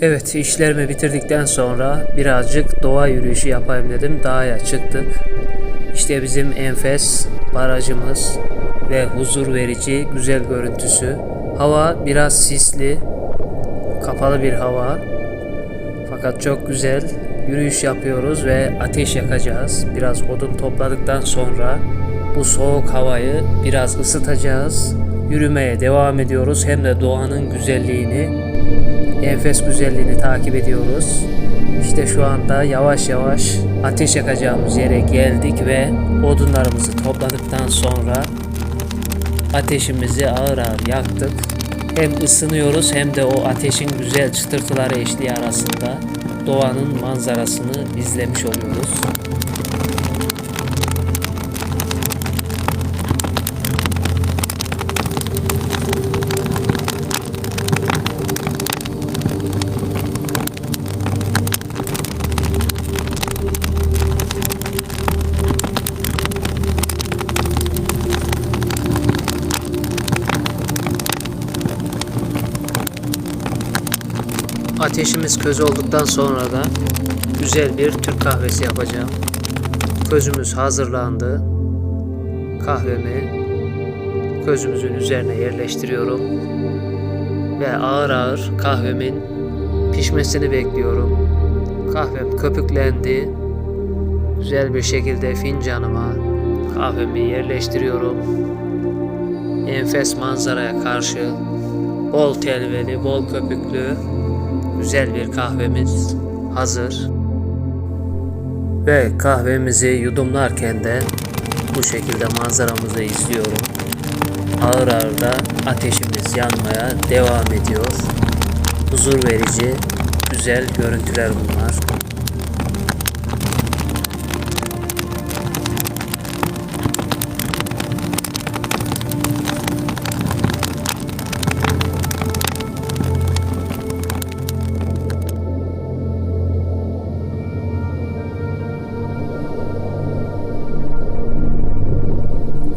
Evet işlerimi bitirdikten sonra birazcık doğa yürüyüşü yapayım dedim. Dağa çıktık. İşte bizim enfes barajımız ve huzur verici güzel görüntüsü. Hava biraz sisli, kapalı bir hava. Fakat çok güzel yürüyüş yapıyoruz ve ateş yakacağız. Biraz odun topladıktan sonra bu soğuk havayı biraz ısıtacağız. Yürümeye devam ediyoruz. Hem de doğanın güzelliğini, enfes güzelliğini takip ediyoruz. İşte şu anda yavaş yavaş ateş yakacağımız yere geldik ve odunlarımızı topladıktan sonra ateşimizi ağır ağır yaktık. Hem ısınıyoruz hem de o ateşin güzel çıtırtıları eşliği arasında doğanın manzarasını izlemiş oluyoruz. Ateşimiz köz olduktan sonra da güzel bir Türk kahvesi yapacağım. Közümüz hazırlandı. Kahvemi közümüzün üzerine yerleştiriyorum. Ve ağır ağır kahvemin pişmesini bekliyorum. Kahvem köpüklendi. Güzel bir şekilde fincanıma kahvemi yerleştiriyorum. Enfes manzaraya karşı bol telveli, bol köpüklü güzel bir kahvemiz hazır. Ve kahvemizi yudumlarken de bu şekilde manzaramızı izliyorum. Ağır ağır da ateşimiz yanmaya devam ediyor. Huzur verici güzel görüntüler bunlar.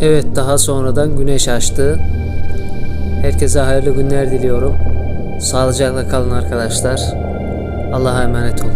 Evet daha sonradan güneş açtı. Herkese hayırlı günler diliyorum. Sağlıcakla kalın arkadaşlar. Allah'a emanet olun.